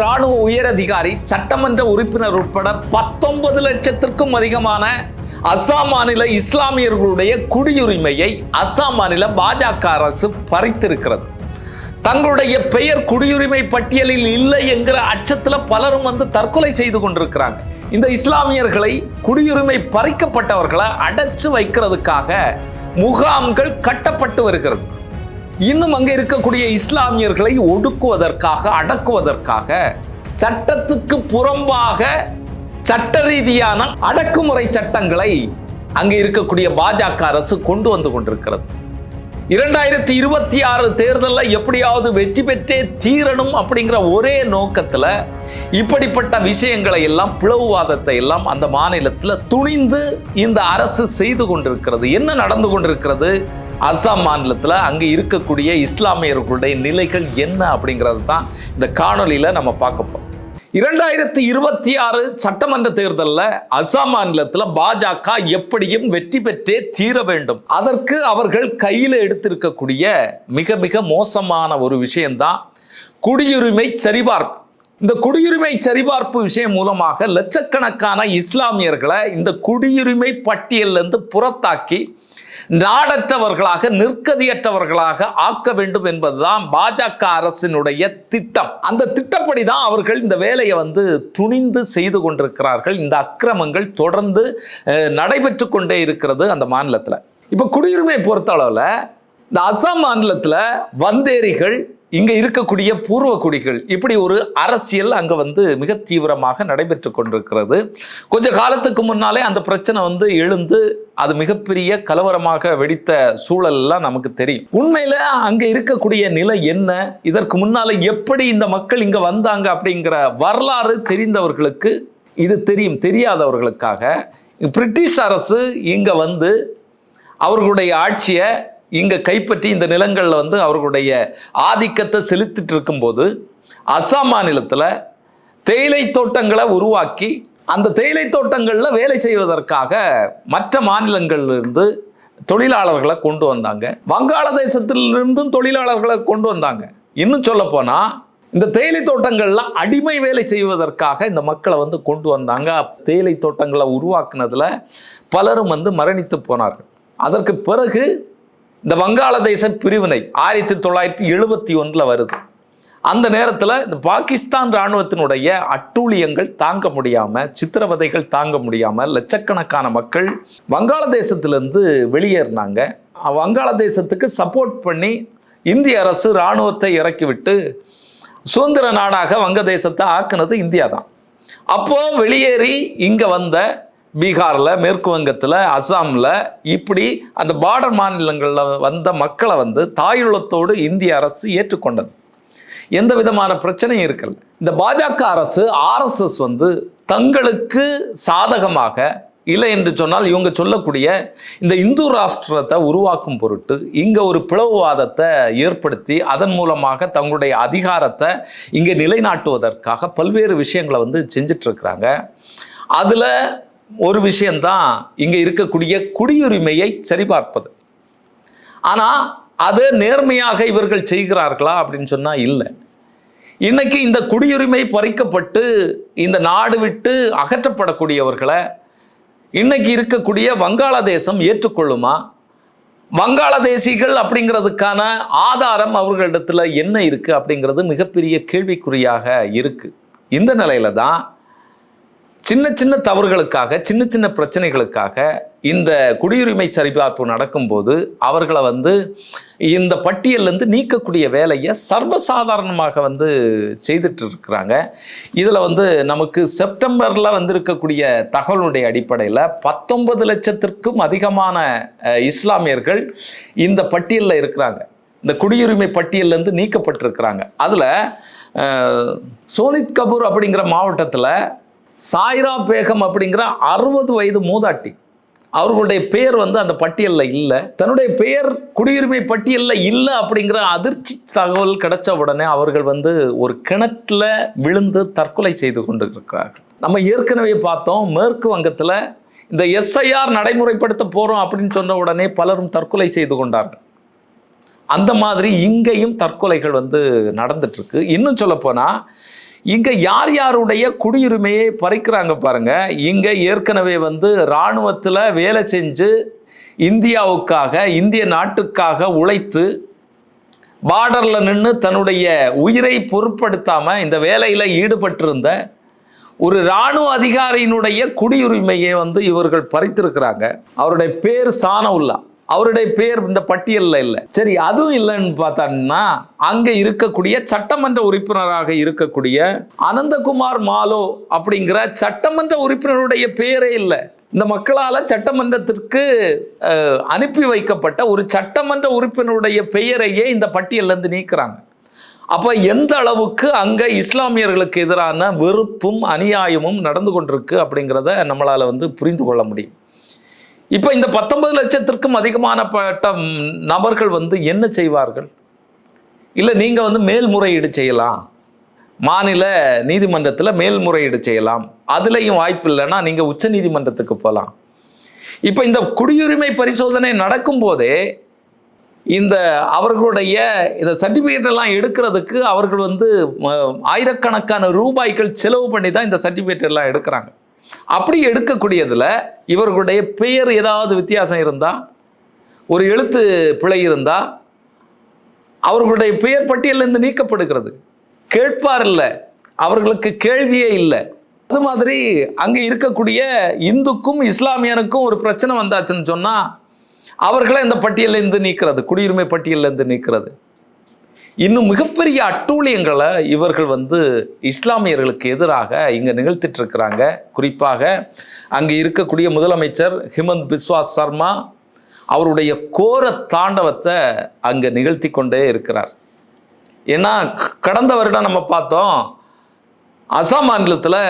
ராணுவ உயர் அதிகாரி சட்டமன்ற உறுப்பினர் உட்பட பத்தொன்பது லட்சத்திற்கும் அதிகமான அசாம் மாநில இஸ்லாமியர்களுடைய குடியுரிமையை அசாம் மாநில பாஜக அரசு பறித்திருக்கிறது. தங்களுடைய பெயர் குடியுரிமை பட்டியலில் இல்லை என்கிற அச்சத்துல பலரும் வந்து தற்கொலை செய்து கொண்டிருக்கிறாங்க. இந்த இஸ்லாமியர்களை குடியுரிமை பறிக்கப்பட்டவர்களை அடைச்சு வைக்கிறதுக்காக முகாம்கள் கட்டப்பட்டு வருகிறது. இன்னும் அங்கே இருக்கக்கூடிய இஸ்லாமியர்களை ஒடுக்குவதற்காக அடக்குவதற்காக சட்டத்துக்கு புறம்பாக சட்ட ரீதியான அடக்குமுறை சட்டங்களை அங்கே இருக்கக்கூடிய பாஜக அரசு கொண்டு வந்து கொண்டிருக்கிறது. இரண்டாயிரத்தி இருபத்தி ஆறு தேர்தலில் எப்படியாவது வெற்றி பெற்றே தீரணும் அப்படிங்கிற ஒரே நோக்கத்தில் இப்படிப்பட்ட விஷயங்களை எல்லாம் பிளவுவாதத்தை எல்லாம் அந்த மாநிலத்தில் துணிந்து இந்த அரசு செய்து கொண்டிருக்கிறது. என்ன நடந்து கொண்டிருக்கிறது? அஸ்ஸாம் மாநிலத்தில் அங்கே இருக்கக்கூடிய இஸ்லாமியர்களுடைய நிலைகள் என்ன அப்படிங்கிறது தான் இந்த காணொலியில் நம்ம பார்க்கப்போம் இரண்டாயிரத்தி இருபத்தி ஆறு சட்டமன்ற தேர்தலில் அஸ்ஸாம் மாநிலத்தில் பாஜக எப்படியும் வெற்றி பெற்றே தீர வேண்டும். அதற்கு அவர்கள் கையில் எடுத்திருக்கக்கூடிய மிக மிக மோசமான ஒரு விஷயம்தான் குடியுரிமை சரிபார்ப்பு. இந்த குடியுரிமை சரிபார்ப்பு விஷயம் மூலமாக லட்சக்கணக்கான இஸ்லாமியர்களை இந்த குடியுரிமை பட்டியலிருந்து புறத்தாக்கி நாடற்றவர்களாக நிற்கதியற்றவர்களாக ஆக்க வேண்டும் என்பதுதான் பாஜக அரசினுடைய திட்டம். அந்த திட்டப்படி தான் அவர்கள் இந்த வேலையை வந்து துணிந்து செய்து கொண்டிருக்கிறார்கள். இந்த அக்கிரமங்கள் தொடர்ந்து நடைபெற்று கொண்டே இருக்கிறது அந்த மாநிலத்தில். இப்போ குடியுரிமை பொறுத்த அளவில் இந்த அசாம் மாநிலத்தில் வந்தேரிகள் இங்க இருக்கக்கூடிய பூர்வ குடிகள் இப்படி ஒரு அரசியல் அங்க வந்து மிக தீவிரமாக நடைபெற்று கொண்டிருக்கிறது. கொஞ்ச காலத்துக்கு முன்னாலே அந்த பிரச்சனை வந்து எழுந்து அது மிகப்பெரிய கலவரமாக வெடித்த சூழல்லாம் நமக்கு தெரியும். உண்மையில அங்க இருக்கக்கூடிய நிலை என்ன? இதற்கு முன்னால எப்படி இந்த மக்கள் இங்க வந்தாங்க அப்படிங்கிற வரலாறு தெரிந்தவர்களுக்கு இது தெரியும். தெரியாதவர்களுக்காக பிரிட்டிஷ் அரசு இங்க வந்து அவர்களுடைய ஆட்சியை இங்கே கைப்பற்றி இந்த நிலங்களில் வந்து அவர்களுடைய ஆதிக்கத்தை செலுத்திட்டு இருக்கும்போது அஸ்ஸாம் மாநிலத்தில் தேயிலை தோட்டங்களை உருவாக்கி அந்த தேயிலை தோட்டங்களில் வேலை செய்வதற்காக மற்ற மாநிலங்களிலிருந்து தொழிலாளர்களை கொண்டு வந்தாங்க. வங்காளதேசத்திலிருந்தும் தொழிலாளர்களை கொண்டு வந்தாங்க. இன்னும் சொல்லப்போனால் இந்த தேயிலை தோட்டங்கள்லாம் அடிமை வேலை செய்வதற்காக இந்த மக்களை வந்து கொண்டு வந்தாங்க. தேயிலை தோட்டங்களை உருவாக்குனதில் பலரும் வந்து மரணித்து போனார்கள். அதற்கு பிறகு இந்த வங்காளதேச பிரிவினை ஆயிரத்தி தொள்ளாயிரத்தி எழுபத்தி ஒன்றில் வருது. அந்த நேரத்தில் இந்த பாகிஸ்தான் இராணுவத்தினுடைய அட்டூழியங்கள் தாங்க முடியாமல் சித்திரவதைகள் தாங்க முடியாமல் லட்சக்கணக்கான மக்கள் வங்காளதேசத்திலேருந்து வெளியேறினாங்க. வங்காளதேசத்துக்கு சப்போர்ட் பண்ணி இந்திய அரசு இராணுவத்தை இறக்கிவிட்டு சுதந்திர நாடாக வங்கதேசத்தை ஆக்குனது இந்தியா தான் அப்போ வெளியேறி இங்கே வந்த பீகாரில் மேற்கு வங்கத்தில் அஸ்ஸாமில் இப்படி அந்த பார்டர் மாநிலங்களில் வந்த மக்களை வந்து தாயுள்ளத்தோடு இந்திய அரசு ஏற்றுக்கொண்டது. எந்த விதமான பிரச்சனையும் இருக்கல. இந்த பாஜக அரசு ஆர்எஸ்எஸ் வந்து தங்களுக்கு சாதகமாக இல்லை என்று சொன்னால் இவங்க சொல்லக்கூடிய இந்த இந்து ராஷ்டிரத்தை உருவாக்கும் பொருட்டு இங்கே ஒரு பிளவுவாதத்தை ஏற்படுத்தி அதன் மூலமாக தங்களுடைய அதிகாரத்தை இங்கே நிலைநாட்டுவதற்காக பல்வேறு விஷயங்களை வந்து செஞ்சிட்ருக்கிறாங்க அதில் ஒரு விஷயம்தான் இங்கே இருக்கக்கூடிய குடியுரிமையை சரிபார்ப்பது. ஆனால் அது நேர்மையாக இவர்கள் செய்கிறார்களா அப்படின்னு சொன்னால் இல்லை. இன்னைக்கு இந்த குடியுரிமை பறிக்கப்பட்டு இந்த நாடு விட்டு அகற்றப்படக்கூடியவர்களை இன்னைக்கு இருக்கக்கூடிய வங்காளதேசம் ஏற்றுக்கொள்ளுமா? வங்காளதேசிகள் அப்படிங்கிறதுக்கான ஆதாரம் அவர்களிடத்தில் என்ன இருக்குது அப்படிங்கிறது மிகப்பெரிய கேள்விக்குறியாக இருக்குது இந்த நிலையில தான் சின்ன சின்ன தவறுகளுக்காக சின்ன சின்ன பிரச்சனைகளுக்காக இந்த குடியுரிமை சரிபார்ப்பு நடக்கும்போது அவர்களை வந்து இந்த பட்டியல்லேருந்து நீக்கக்கூடிய வேலையை சர்வசாதாரணமாக வந்து செய்துட்டு இருக்கிறாங்க இதில் வந்து நமக்கு செப்டம்பரில் வந்திருக்கக்கூடிய தகவலுடைய அடிப்படையில் பத்தொன்பது லட்சத்திற்கும் அதிகமான இஸ்லாமியர்கள் இந்த பட்டியலில் இருக்கிறாங்க. இந்த குடியுரிமை பட்டியல்லேருந்து நீக்கப்பட்டிருக்கிறாங்க. அதில் சோனித் கபூர் அப்படிங்கிற மாவட்டத்தில் சாய்ரா பேகம் அப்படிங்கிற அறுபது வயது மூதாட்டி. அவர்களுடைய பெயர் வந்து அந்த பட்டியலில் இல்லை. தன்னுடைய பெயர் குடியுரிமை பட்டியலில் இல்லை அப்படிங்கிற அதிர்ச்சி தகவல் கிடைச்ச உடனே அவர்கள் வந்து ஒரு கிணத்துல விழுந்து தற்கொலை செய்து கொண்டு இருக்கிறார்கள் நம்ம ஏற்கனவே பார்த்தோம் மேற்கு வங்கத்தில் இந்த எஸ்ஐஆர் நடைமுறைப்படுத்த போகிறோம் அப்படின்னு சொன்ன உடனே பலரும் தற்கொலை செய்து கொண்டார்கள். அந்த மாதிரி இங்கேயும் தற்கொலைகள் வந்து நடந்துட்டுருக்கு இன்னும் சொல்லப்போனால் இங்க யார் யாருடைய குடியுரிமையை பறிக்கிறாங்க பாருங்க. இங்க ஏற்கனவே வந்து இராணுவத்தில் வேலை செஞ்சு இந்தியாவுக்காக இந்திய நாட்டுக்காக உழைத்து பார்டரில் நின்று தன்னுடைய உயிரை பொருட்படுத்தாம இந்த வேலையில் ஈடுபட்டிருந்த ஒரு இராணுவ அதிகாரியினுடைய குடியுரிமையை வந்து இவர்கள் பறித்திருக்கிறாங்க. அவருடைய பேர் சானவுல்லா. அவருடைய பேர் இந்த பட்டியலில் இல்லை. சரி அதுவும் இல்லைன்னு பார்த்தோம்னா அங்கே இருக்கக்கூடிய சட்டமன்ற உறுப்பினராக இருக்கக்கூடிய அனந்தகுமார் மாலோ அப்படிங்கிற சட்டமன்ற உறுப்பினருடைய பேரே இல்லை. இந்த மக்களால் சட்டமன்றத்திற்கு அனுப்பி வைக்கப்பட்ட ஒரு சட்டமன்ற உறுப்பினருடைய பெயரையே இந்த பட்டியலேருந்து நீக்கிறாங்க. அப்போ எந்த அளவுக்கு அங்கே இஸ்லாமியர்களுக்கு எதிரான வெறுப்பும் அநியாயமும் நடந்து கொண்டிருக்கு அப்படிங்கிறத நம்மளால் வந்து புரிந்து கொள்ள முடியும். இப்போ இந்த பத்தொன்பது லட்சத்திற்கும் அதிகமானப்பட்ட நபர்கள் வந்து என்ன செய்வார்கள்? இல்லை நீங்கள் வந்து மேல்முறையீடு செய்யலாம். மாநில நீதிமன்றத்தில் மேல்முறையீடு செய்யலாம். அதுலேயும் வாய்ப்பு இல்லைன்னா நீங்கள் உச்ச நீதிமன்றத்துக்கு போகலாம் இப்போ இந்த குடியுரிமை பரிசோதனை நடக்கும்போதே இந்த அவர்களுடைய இந்த சர்டிஃபிகேட் எல்லாம் எடுக்கிறதுக்கு அவர்கள் வந்து ஆயிரக்கணக்கான ரூபாய்கள் செலவு பண்ணி தான் இந்த சர்டிஃபிகேட் எல்லாம் எடுக்கிறாங்க. அப்படி எடுக்கக்கூடியதில் இவர்களுடைய பெயர் ஏதாவது வித்தியாசம் இருந்தால் ஒரு எழுத்து பிழை இருந்தால் அவர்களுடைய பெயர் பட்டியலிருந்து நீக்கப்படுகிறது. கேட்பார் இல்லை அவர்களுக்கு கேள்வியே இல்லை. அது மாதிரி அங்கே இருக்கக்கூடிய இந்துக்கும் இஸ்லாமியனுக்கும் ஒரு பிரச்சனை வந்தாச்சுன்னு சொன்னால் அவர்களை இந்த பட்டியலிருந்து நீக்கிறது குடியுரிமை பட்டியலிருந்து நீக்கிறது. இன்னும் மிகப்பெரிய அட்டூழியங்களை இவர்கள் வந்து இஸ்லாமியர்களுக்கு எதிராக இங்கே நிகழ்த்திட்டு இருக்கிறாங்க குறிப்பாக அங்கே இருக்கக்கூடிய முதலமைச்சர் ஹிமந்த் பிஸ்வாஸ் சர்மா அவருடைய கோர தாண்டவத்தை அங்கே நிகழ்த்தி கொண்டே இருக்கிறார். ஏன்னா கடந்த வருடம் நம்ம பார்த்தோம் அசாம் மாநிலத்தில்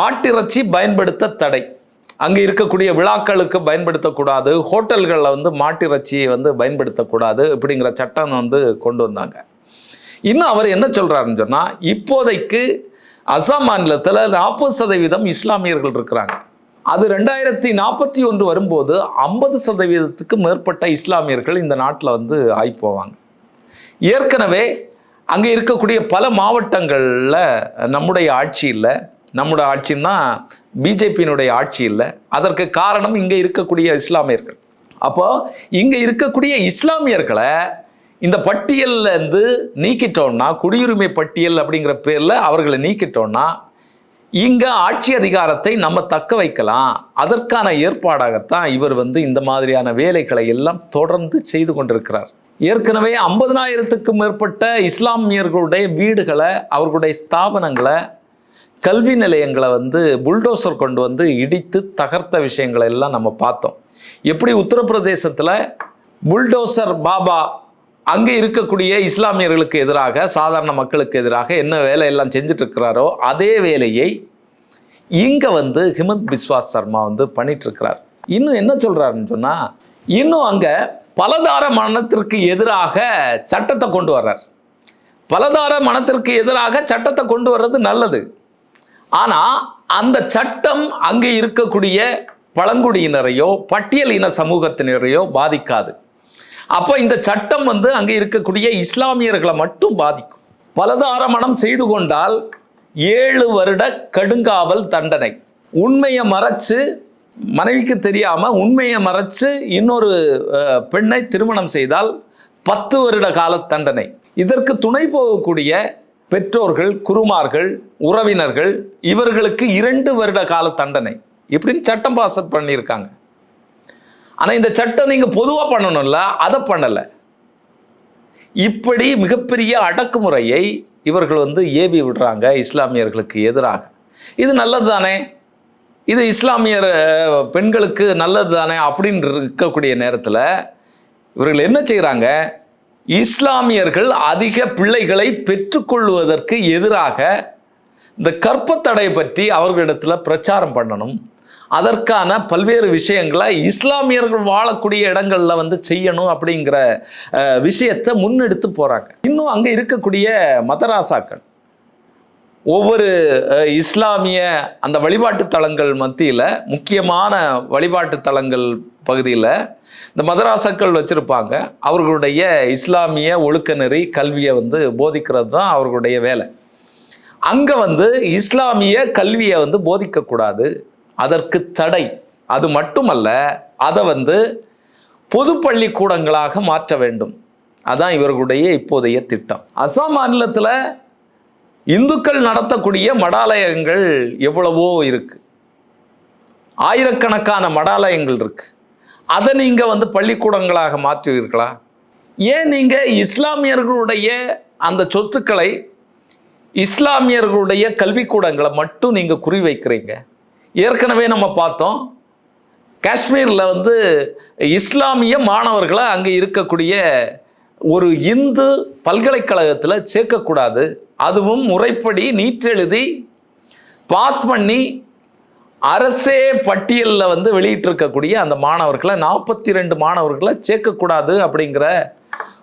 மாட்டிறைச்சி பயன்படுத்த தடை. அங்கே இருக்கக்கூடிய விழாக்களுக்கு பயன்படுத்தக்கூடாது. ஹோட்டல்களில் வந்து மாட்டிறைச்சியை வந்து பயன்படுத்தக்கூடாது இப்படிங்கிற சட்டம் வந்து கொண்டு வந்தாங்க. இன்னும் அவர் என்ன சொல்கிறாருன்னு சொன்னால் இப்போதைக்கு அசாம் மாநிலத்தில் நாற்பது சதவீதம் இஸ்லாமியர்கள் இருக்கிறாங்க. அது ரெண்டாயிரத்தி நாற்பத்தி ஒன்று வரும்போது ஐம்பது சதவீதத்துக்கு மேற்பட்ட இஸ்லாமியர்கள் இந்த நாட்டில் வந்து ஆகி போவாங்க. ஏற்கனவே அங்கே இருக்கக்கூடிய பல மாவட்டங்களில் நம்முடைய ஆட்சியில் நம்முடைய ஆட்சின்னா பிஜேபியினுடைய ஆட்சி இல்லை. அதற்கு காரணம் இங்கே இருக்கக்கூடிய இஸ்லாமியர்கள். அப்போ இங்கே இருக்கக்கூடிய இஸ்லாமியர்களை இந்த பட்டியல்ல இருந்து நீக்கிட்டோம்னா குடியுரிமை பட்டியல் அப்படிங்கிற பேரில் அவர்களை நீக்கிட்டோம்னா இங்கே ஆட்சி அதிகாரத்தை நம்ம தக்க வைக்கலாம். அதற்கான ஏற்பாடாகத்தான் இவர் வந்து இந்த மாதிரியான வேலைகளை எல்லாம் தொடர்ந்து செய்து கொண்டிருக்கிறார். ஏற்கனவே ஐம்பதனாயிரத்துக்கும் மேற்பட்ட இஸ்லாமியர்களுடைய வீடுகளை அவர்களுடைய ஸ்தாபனங்களை கல்வி நிலையங்களை வந்து புல்டோசர் கொண்டு வந்து இடித்து தகர்த்த விஷயங்களை எல்லாம் நம்ம பார்த்தோம். எப்படி உத்தரப்பிரதேசத்தில் புல்டோசர் பாபா அங்கே இருக்கக்கூடிய இஸ்லாமியர்களுக்கு எதிராக சாதாரண மக்களுக்கு எதிராக என்ன வேலையெல்லாம் செஞ்சுட்டு இருக்கிறாரோ அதே வேலையை இங்கே வந்து ஹிமந்த் பிஸ்வாஸ் சர்மா வந்து பண்ணிட்டுருக்கிறார். இன்னும் என்ன சொல்கிறாருன்னு சொன்னால் இன்னும் அங்கே பலதார மனத்திற்கு எதிராக சட்டத்தை கொண்டு வர்றார். பலதார மனத்திற்கு எதிராக சட்டத்தை கொண்டு வர்றது நல்லது. ஆனால் அந்த சட்டம் அங்கே இருக்கக்கூடிய பழங்குடியினரையோ பட்டியல் இன சமூகத்தினரையோ பாதிக்காது. அப்போ இந்த சட்டம் வந்து அங்கே இருக்கக்கூடிய இஸ்லாமியர்களை மட்டும் பாதிக்கும். பலதாரமணம் செய்து கொண்டால் ஏழு வருட கடுங்காவல் தண்டனை. உண்மையை மறைச்சு மனைவிக்கு தெரியாமல் உண்மையை மறைச்சு இன்னொரு பெண்ணை திருமணம் செய்தால் பத்து வருட கால தண்டனை. இதற்கு துணை போகக்கூடிய பெற்றோர்கள் குருமார்கள் உறவினர்கள் இவர்களுக்கு இரண்டு வருட கால தண்டனை. இப்படின்னு சட்டம் பாஸ் பண்ணியிருக்காங்க. ஆனால் இந்த சட்டம் நீங்கள் பொதுவாக பண்ணணும்ல அதை பண்ணலை. இப்படி மிகப்பெரிய அடக்குமுறையை இவர்கள் வந்து ஏவி விடுறாங்க இஸ்லாமியர்களுக்கு எதிராக. இது நல்லது தானே இது இஸ்லாமியர் பெண்களுக்கு நல்லது தானே அப்படின்னு இருக்கக்கூடிய நேரத்தில் இவர்கள் என்ன செய்கிறாங்க இஸ்லாமியர்கள் அதிக பிள்ளைகளை பெற்றுக்கொள்வதற்கு எதிராக இந்த கற்பத்தடை பற்றி அவர்களிடத்தில் பிரச்சாரம் பண்ணணும். அதற்கான பல்வேறு விஷயங்களை இஸ்லாமியர்கள் வாழக்கூடிய இடங்களில் வந்து செய்யணும் அப்படிங்கிற விஷயத்தை முன்னெடுத்து போகிறாங்க இன்னும் அங்கே இருக்கக்கூடிய மதராசாக்கள் ஒவ்வொரு இஸ்லாமிய அந்த வழிபாட்டு தலங்கள் மத்தியில் முக்கியமான வழிபாட்டு தலங்கள் பகுதியில் இந்த மதராசாக்கள் வச்சுருப்பாங்க. அவர்களுடைய இஸ்லாமிய ஒழுக்க நெறி கல்வியை வந்து போதிக்கிறது தான் அவர்களுடைய வேலை. அங்கே வந்து இஸ்லாமிய கல்வியை வந்து போதிக்கக்கூடாது அதற்கு தடை. அது மட்டுமல்ல அதை வந்து பொது பள்ளிக்கூடங்களாக மாற்ற வேண்டும். அதான் இவர்களுடைய இப்போதைய திட்டம். அசாம் மாநிலத்தில் இந்துக்கள் நடத்தக்கூடிய மடாலயங்கள் எவ்வளவோ இருக்கு. ஆயிரக்கணக்கான மடாலயங்கள் இருக்கு. அதை நீங்க வந்து பள்ளிக்கூடங்களாக மாற்றுவீர்களா ஏன் நீங்க இஸ்லாமியர்களுடைய அந்த சொத்துக்களை இஸ்லாமியர்களுடைய கல்விக்கூடங்களை மட்டும் நீங்க குறிவைக்கிறீங்க? ஏற்கனவே நம்ம பார்த்தோம் காஷ்மீரில் வந்து இஸ்லாமிய மாணவர்களை அங்கே இருக்கக்கூடிய ஒரு இந்து பல்கலைக்கழகத்தில் சேர்க்கக்கூடாது. அதுவும் முறைப்படி நீட்டெழுதி பாஸ் பண்ணி அரசே பட்டியலில் வந்து வெளியிட்டிருக்கக்கூடிய அந்த மாணவர்களை நாற்பத்தி ரெண்டு மாணவர்களை சேர்க்கக்கூடாது அப்படிங்கிற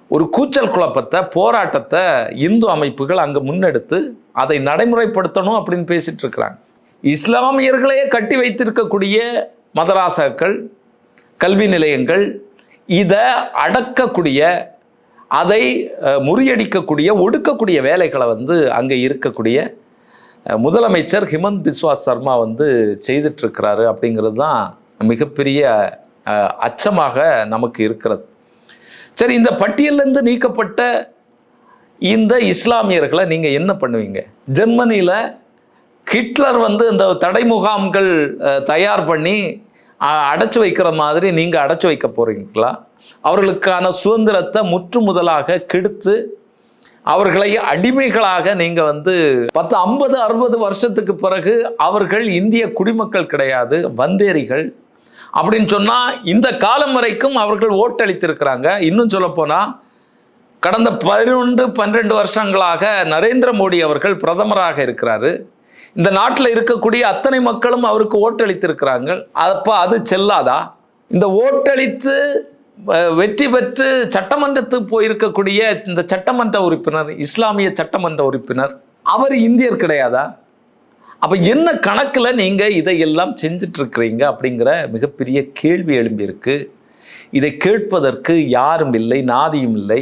ஒரு கூச்சல் குழப்பத்தை போராட்டத்தை இந்து அமைப்புகள் அங்கே முன்னெடுத்து அதை நடைமுறைப்படுத்தணும் அப்படின்னு பேசிட்டு இருக்கிறாங்க. இஸ்லாமியர்களே கட்டி வைத்திருக்கக்கூடிய மதராசாக்கள் கல்வி நிலையங்கள் இதை அடக்கக்கூடிய அதை முறியடிக்கக்கூடிய ஒடுக்கக்கூடிய வேலைகளை வந்து அங்கே இருக்கக்கூடிய முதலமைச்சர் ஹிமந்த் பிஸ்வா சர்மா வந்து செய்துட்ருக்கிறாரு அப்படிங்கிறது தான் மிகப்பெரிய அச்சமாக நமக்கு இருக்கிறது. சரி இந்த பட்டியலேருந்து நீக்கப்பட்ட இந்த இஸ்லாமியர்களை நீங்கள் என்ன பண்ணுவீங்க? ஜெர்மனியில் ஹிட்லர் வந்து இந்த தடை முகாம்கள் தயார் பண்ணி அடைச்சு வைக்கிற மாதிரி நீங்கள் அடைச்சு வைக்க போறீங்களா? அவர்களுக்கான சுதந்திரத்தை முற்று முதலாக கெடுத்து அவர்களை அடிமைகளாக நீங்க வந்து பத்து ஐம்பது அறுபது வருஷத்துக்கு பிறகு அவர்கள் இந்திய குடிமக்கள் கிடையாது வந்தேரிகள் அப்படின்னு சொன்னா இந்த காலம் வரைக்கும் அவர்கள் ஓட்டளித்திருக்கிறாங்க. இன்னும் சொல்ல போனா கடந்த பதினொன்று பன்னிரெண்டு வருஷங்களாக நரேந்திர மோடி அவர்கள் பிரதமராக இருக்கிறாரு. இந்த நாட்டில் இருக்கக்கூடிய அத்தனை மக்களும் அவருக்கு ஓட்டளித்திருக்கிறாங்க. அப்போ அது செல்லாதா? இந்த ஓட்டளித்து வெற்றி பெற்று சட்டமன்றத்துக்கு போயிருக்கக்கூடிய இந்த சட்டமன்ற உறுப்பினர் இஸ்லாமிய சட்டமன்ற உறுப்பினர் அவர் இந்தியர் கிடையாதா? அப்போ என்ன கணக்கில் நீங்கள் இதையெல்லாம் செஞ்சிட்ருக்கிறீங்க அப்படிங்கிற மிகப்பெரிய கேள்வி எழும்பியிருக்கு. இதை கேட்பதற்கு யாரும் இல்லை நாதியும் இல்லை.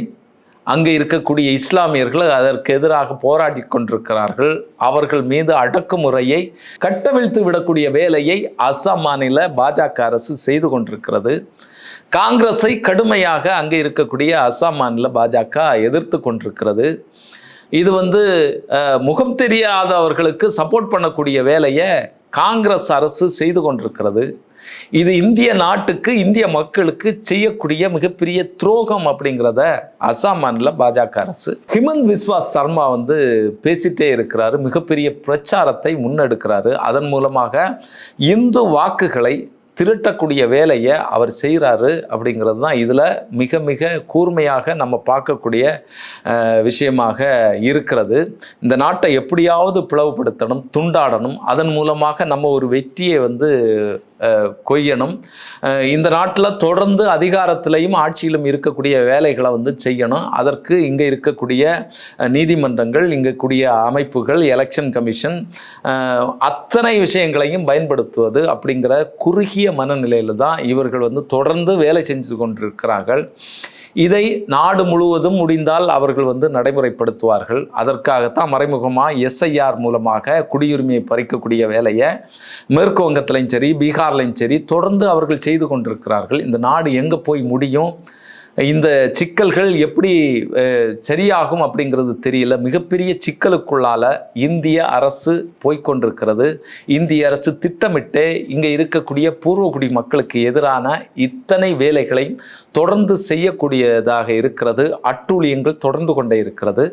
அங்கே இருக்கக்கூடிய இஸ்லாமியர்கள் அதற்கு எதிராக போராடி கொண்டிருக்கிறார்கள். அவர்கள் மீது அடக்குமுறையை கட்டவிழ்த்து விடக்கூடிய வேலையை அஸ்ஸாம் மாநில பாஜக அரசு செய்து கொண்டிருக்கிறது. காங்கிரஸை கடுமையாக அங்கே இருக்கக்கூடிய அசாம் மாநில பாஜக எதிர்த்து கொண்டிருக்கிறது. இது வந்து முகம் தெரியாதவர்களுக்கு சப்போர்ட் பண்ணக்கூடிய வேலையை காங்கிரஸ் அரசு செய்து கொண்டிருக்கிறது. இது இந்திய நாட்டுக்கு இந்திய மக்களுக்கு செய்யக்கூடிய மிகப்பெரிய துரோகம் அப்படிங்கிறத அசாம் மாநில பாஜக அரசு ஹிமந்த் விஸ்வாஸ் சர்மா வந்து பேசிட்டே இருக்கிறாரு. மிகப்பெரிய பிரச்சாரத்தை முன்னெடுக்கிறாரு. அதன் மூலமாக இந்து வாக்குகளை திரட்டக்கூடிய வேலையை அவர் செய்கிறாரு அப்படிங்கிறது தான் இதில் மிக மிக கூர்மையாக நம்ம பார்க்கக்கூடிய விஷயமாக இருக்கிறது. இந்த நாட்டை எப்படியாவது பிளவுபடுத்தணும் துண்டாடணும் அதன் மூலமாக நம்ம ஒரு வெற்றியை வந்து கொய்யணும். இந்த நாட்டில் தொடர்ந்து அதிகாரத்திலையும் ஆட்சியிலும் இருக்கக்கூடிய வேலைகளை வந்து செய்யணும். அதற்கு இங்கே இருக்கக்கூடிய நீதிமன்றங்கள் இங்கே கூடிய அமைப்புகள் எலெக்ஷன் கமிஷன் அத்தனை விஷயங்களையும் பயன்படுத்துவது அப்படிங்கிற குறுகிய மனநிலையில் தான் இவர்கள் வந்து தொடர்ந்து வேலை செஞ்சு கொண்டிருக்கிறார்கள். இதை நாடு முழுவதும் முடிந்தால் அவர்கள் வந்து நடைமுறைப்படுத்துவார்கள். அதற்காகத்தான் மறைமுகமாக எஸ்ஐஆர் மூலமாக குடியுரிமையை பறிக்கக்கூடிய வேலையை மேற்கு வங்கத்திலையும் சரி பீகார்லையும் சரி தொடர்ந்து அவர்கள் செய்து கொண்டிருக்கிறார்கள். இந்த நாடு எங்கே போய் முடியும்? இந்த சிக்கல்கள் எப்படி சரியாகும் அப்படிங்கிறது தெரியல. மிகப்பெரிய சிக்கலுக்குள்ளால் இந்திய அரசு போய்க்கொண்டிருக்கிறது இந்திய அரசு திட்டமிட்டு இங்கே இருக்கக்கூடிய பூர்வகுடி மக்களுக்கு எதிரான இத்தனை வேலைகளையும் தொடர்ந்து செய்யக்கூடியதாக இருக்கிறது. அட்டூழியங்கள் தொடர்ந்து கொண்டே இருக்கிறது.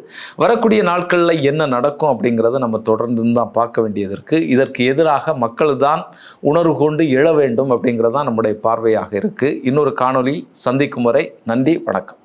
வரக்கூடிய நாட்களில் என்ன நடக்கும் அப்படிங்கிறத நம்ம தொடர்ந்து தான் பார்க்க வேண்டியது இருக்குது இதற்கு எதிராக மக்கள் தான் உணர்வு கொண்டு எழ வேண்டும் அப்படிங்கிறது தான் நம்முடைய பார்வையாக இருக்குது இன்னொரு காணொலி சந்திக்கும் வரை நன்றி வணக்கம்.